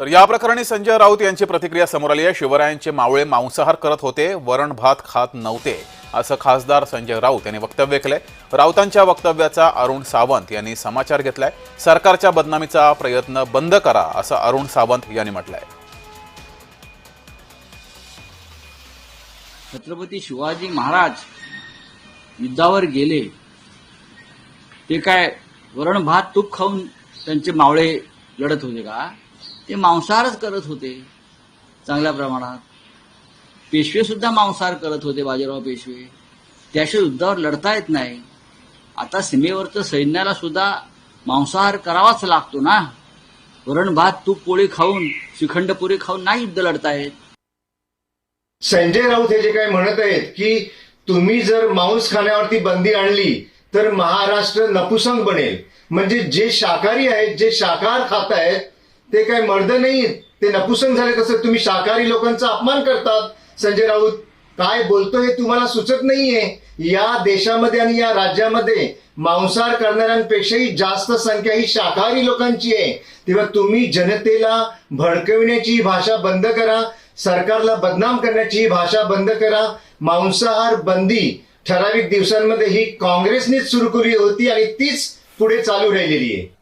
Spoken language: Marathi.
तर या प्रकरणी संजय राऊत यांची प्रतिक्रिया समोर आली आहे. शिवरायांचे मावळे मांसाहार करत होते वरण भात खात नव्हते असं खासदार संजय राऊत यांनी वक्तव्य केलंय. राऊतांच्या वक्तव्याचा अरुण सावंत यांनी समाचार घेतलाय. सरकारच्या बदनामीचा प्रयत्न बंद करा असं अरुण सावंत यांनी म्हटलंय. छत्रपती शिवाजी महाराज युद्धावर गेले. ते काय वरण भात तूप खाऊन त्यांचे मावळे लढत होते का? ते मांसाहारच करत होते चांगल्या प्रमाणात. पेशवे सुद्धा मांसाहार करत होते बाजीराव पेशवे. त्याशिवाय युद्धावर लढता येत नाही. आता सीमेवरचं सैन्याला सुद्धा मांसाहार करावाच लागतो ना? वरण भात तूप पोळी खाऊन श्रीखंड पुरी खाऊन नाही युद्ध लढतायत संजय राऊत हे जे काही म्हणत आहेत की तुम्ही जर मांस खाण्यावरती बंदी आणली तर महाराष्ट्र नपुसंग बनेल. म्हणजे जे शाकाहारी आहेत जे शाकाहार खात आहेत ते काय मर्द नाही ते नपुसंग झाले तसं तुम्ही शाकाहारी लोकांचा अपमान करतात. संजय राऊत काय बोलतो हे तुम्हाला सुचत नाहीये. या देशामध्ये आणि या राज्यामध्ये मांसाहार करणाऱ्यांपेक्षाही जास्त संख्या ही शाकाहारी लोकांची आहे. तेव्हा तुम्ही जनतेला भडकविण्याची भाषा बंद करा. सरकारला बदनाम करण्याची ही भाषा बंद करा. मांसाहार बंदी ठराविक दिवसांमध्ये ही काँग्रेसनेच सुरू केली होती आणि तीच पुढे चालू राहिलेली आहे.